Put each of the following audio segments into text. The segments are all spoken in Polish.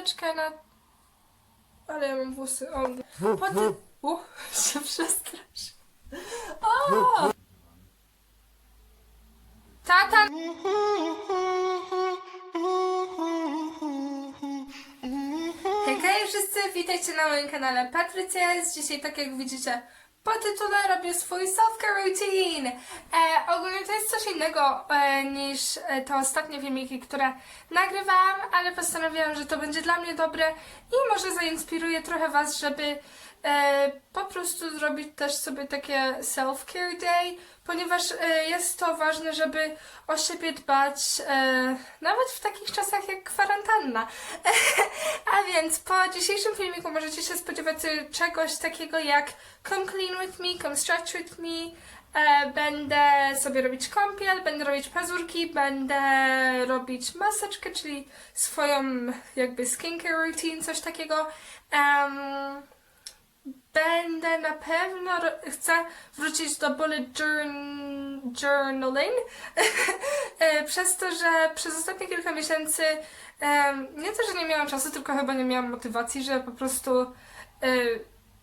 maseczkę na... Ale ja mam włosy, o. Potem... U, się przestraszy. O! Tata! Hejka wszyscy, witajcie na moim kanale Patrycja jest. Dzisiaj, tak jak widzicie po tytule, robię swój self-care routine. E, ogólnie to jest coś innego e, niż e, te ostatnie filmiki, które nagrywałam, ale postanowiłam, że to będzie dla mnie dobre i może zainspiruje trochę Was, żeby po prostu zrobić też sobie takie self-care day, ponieważ e, jest to ważne, żeby o siebie dbać, e, nawet w takich czasach jak kwarantanna. A więc po dzisiejszym filmiku możecie się spodziewać czegoś takiego jak Come Clean With Me, Come Stretch With Me, E, będę sobie robić kąpiel, będę robić pazurki, będę robić maseczkę, czyli swoją jakby skincare routine, coś takiego. Em, Będę na pewno chcę wrócić do bullet journ- journaling. E, przez to, że przez ostatnie kilka miesięcy nie to, że nie miałam czasu, tylko chyba nie miałam motywacji, że po prostu e,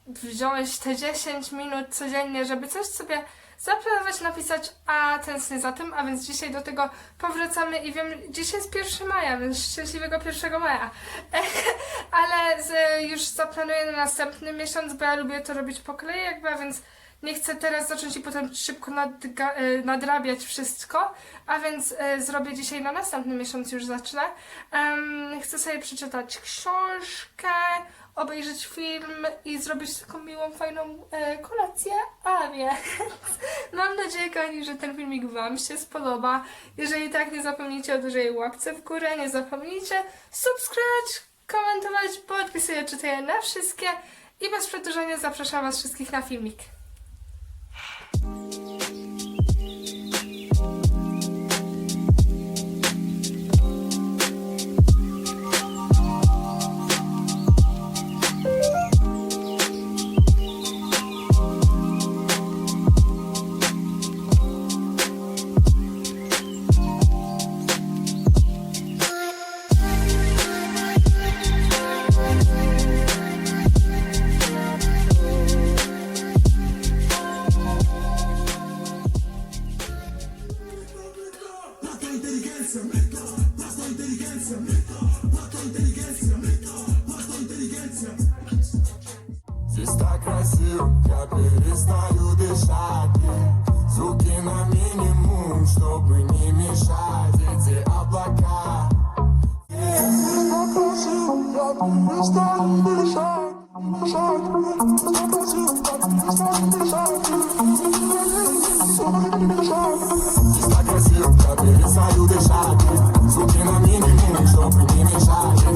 wziąć te 10 minut codziennie, żeby coś sobie zaplanować, napisać, a tęsknię za tym, a więc dzisiaj do tego powracamy i wiem, dzisiaj jest 1 maja, więc szczęśliwego 1 maja. Ale z, już zaplanuję na następny miesiąc, bo ja lubię to robić po kolei jakby, a więc nie chcę teraz zacząć i potem szybko e, nadrabiać wszystko, a więc e, zrobię dzisiaj na następny miesiąc już zacznę. Em, chcę sobie przeczytać książkę, obejrzeć film i zrobić taką miłą, fajną e, kolację, a więc mam nadzieję, kochani, że ten filmik Wam się spodoba. Jeżeli tak, nie zapomnijcie o dużej łapce w górę, nie zapomnijcie subskrybować, komentować, podpisuję, czytaję na wszystkie i bez przedłużenia zapraszam Was wszystkich na filmik. Перестаю дышать. Звуки на минимум, чтобы не мешать Эти облака перестаю дышать Дышать. Перестаю дышать я перестаю дышать. Звуки на минимум, чтобы не мешать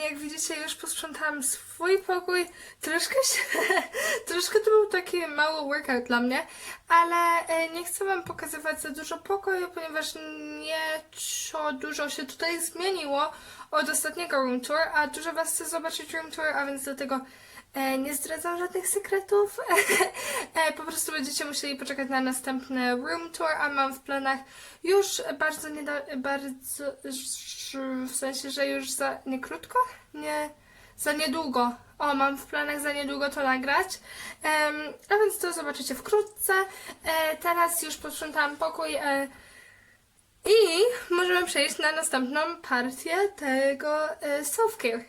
jak widzicie, już posprzątałam swój pokój. Troszkę się, troszkę to był taki mały workout dla mnie, ale e, nie chcę Wam pokazywać za dużo pokoju, ponieważ nie co dużo się tutaj zmieniło od ostatniego room tour, a dużo Was chce zobaczyć room tour, a więc dlatego nie zdradzam żadnych sekretów. e, po prostu będziecie musieli poczekać na następny room tour, a mam w planach już bardzo nieda, bardzo w sensie, że już za nie krótko? Nie, za niedługo. O, mam w planach za niedługo to nagrać. A więc to zobaczycie wkrótce. E, teraz już posprzątałam pokój. E, i możemy przejść na następną partię tego e, self-care.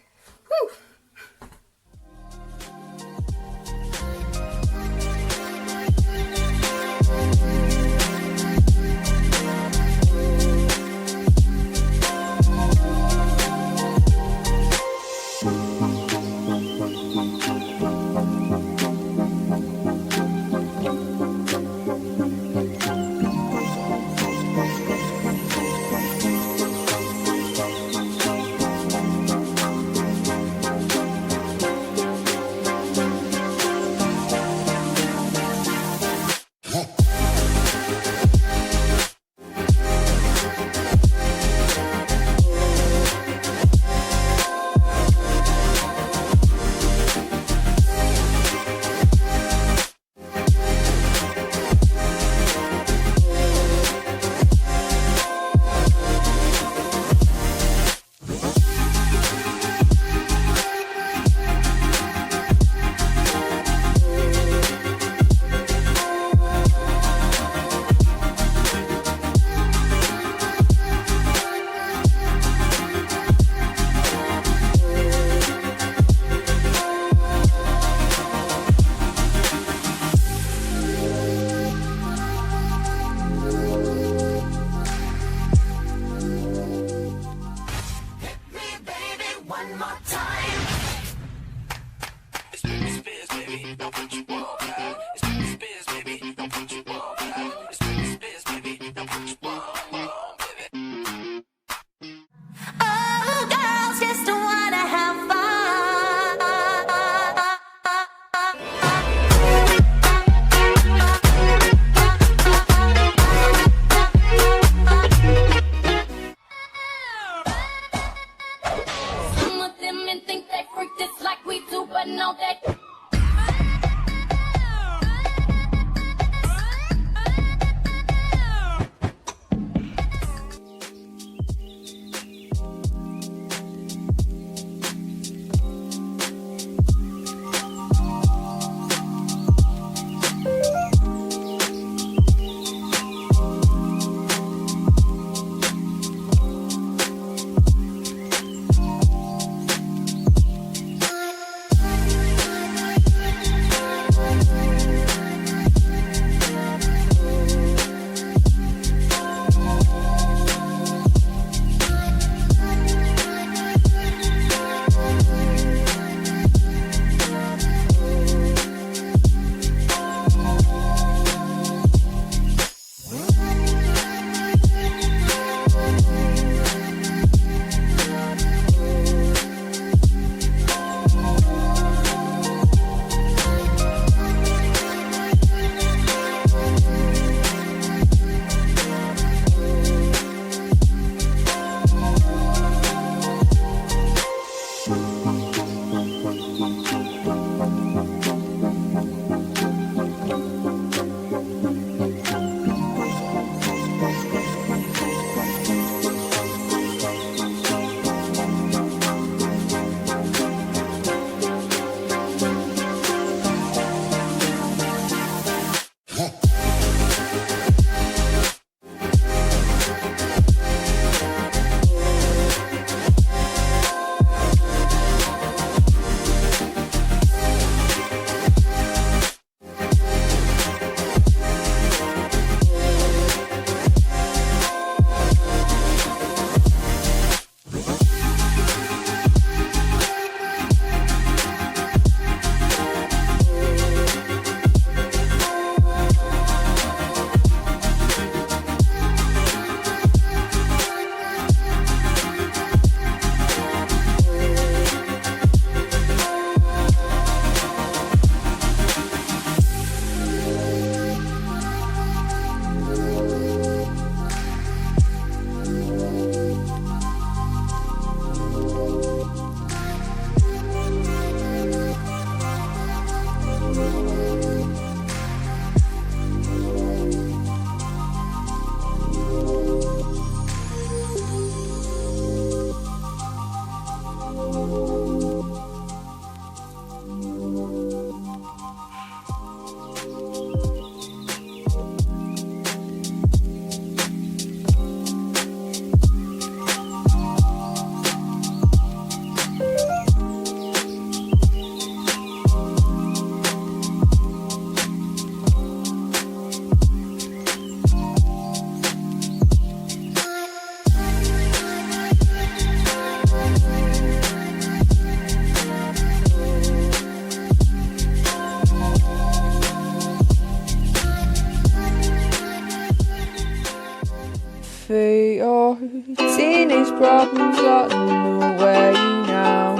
Woo! Teenage problems got in the way now.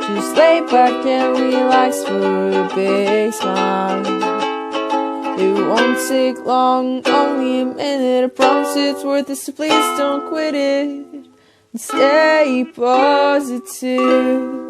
Just lay back and relax for a big smile. It won't take long, only a minute. I promise it's worth it, so please don't quit it. Stay positive.